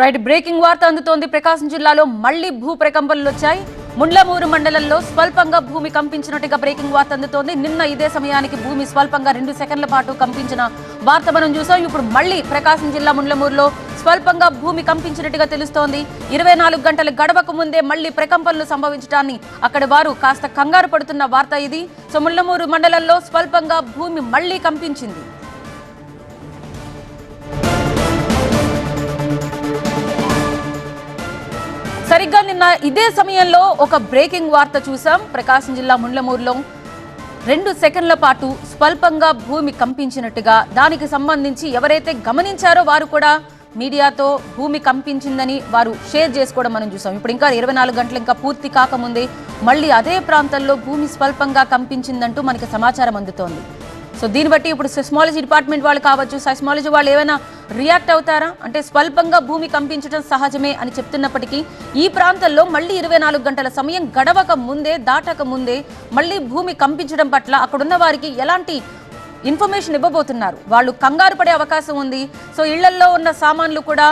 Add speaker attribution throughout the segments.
Speaker 1: Right breaking వార్త అందుతోంది. ప్రకాశం జిల్లాలో మళ్ళీ భూ ప్రకంపనలు వచ్చాయి ముండ్లమూరు మండలంలో స్వల్పంగా భూమి కంపించినట్టుగా బ్రేకింగ్ వార్త అందుతోంది. నిన్న ఇదే సమయానికి భూమి స్వల్పంగా రెండు సెకండ్ల పాటు కంపించిన వార్త మనం చూసాం. ఇప్పుడు మళ్ళీ ప్రకాశం జిల్లా ముండ్లమూరులో స్వల్పంగా భూమి కంపించినట్టుగా తెలుస్తోంది. ఇరవై నాలుగు గంటల గడవకు ముందే మళ్ళీ ప్రకంపనలు సంభవించడాన్ని అక్కడి వారు కాస్త కంగారు పడుతున్న వార్త ఇది. సో ముళ్ళమూరు మండలంలో స్వల్పంగా భూమి మళ్ళీ కంపించింది. సరిగ్గా నిన్న ఇదే సమయంలో ఒక బ్రేకింగ్ వార్త చూసాం ప్రకాశం జిల్లా ముండ్లమూరులో రెండు సెకండ్ల పాటు స్వల్పంగా భూమి కంపించినట్టుగా దానికి సంబంధించి ఎవరైతే గమనించారో వారు కూడా మీడియాతో భూమి కంపించిందని వారు షేర్ చేసుకోవడం మనం చూసాం ఇప్పుడు ఇంకా ఇరవై నాలుగు గంటలు ఇంకా పూర్తి కాకముందే మళ్ళీ అదే ప్రాంతంలో భూమి స్వల్పంగా కంపించిందంటూ మనకి సమాచారం అందుతోంది. సో దీన్ని బట్టి ఇప్పుడు సెస్మాలజీ డిపార్ట్మెంట్ వాళ్ళు కావచ్చు సెస్మాలజీ వాళ్ళు ఏమైనా రియాక్ట్ అవుతారా? అంటే స్వల్పంగా భూమి కంపించడం సహజమే అని చెప్తున్నప్పటికీ ఈ ప్రాంతంలో మళ్ళీ ఇరవై నాలుగు గంటల సమయం గడవక ముందే దాటక ముందే మళ్ళీ భూమి కంపించడం పట్ల అక్కడున్న వారికి ఎలాంటి ఇన్ఫర్మేషన్ ఇవ్వబోతున్నారు? వాళ్ళు కంగారు పడే అవకాశం ఉంది. సో ఇళ్ళల్లో ఉన్న సామాన్లు కూడా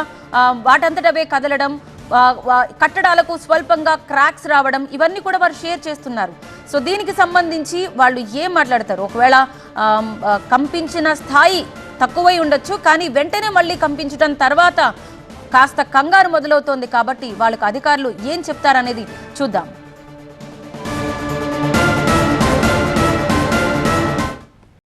Speaker 1: వాటంతటవే కదలడం కట్టడాలకు స్వల్పంగా క్రాక్స్ రావడం ఇవన్నీ కూడా వారు షేర్ చేస్తున్నారు. సో దీనికి సంబంధించి వాళ్ళు ఏం మాట్లాడతారు? ఒకవేళ కంపించిన స్థాయి తక్కువై ఉండొచ్చు కానీ వెంటనే మళ్ళీ కంపించడం తర్వాత కాస్త కంగారు మొదలవుతోంది కాబట్టి వాళ్ళకు అధికారులు ఏం చెప్తారనేది చూద్దాం.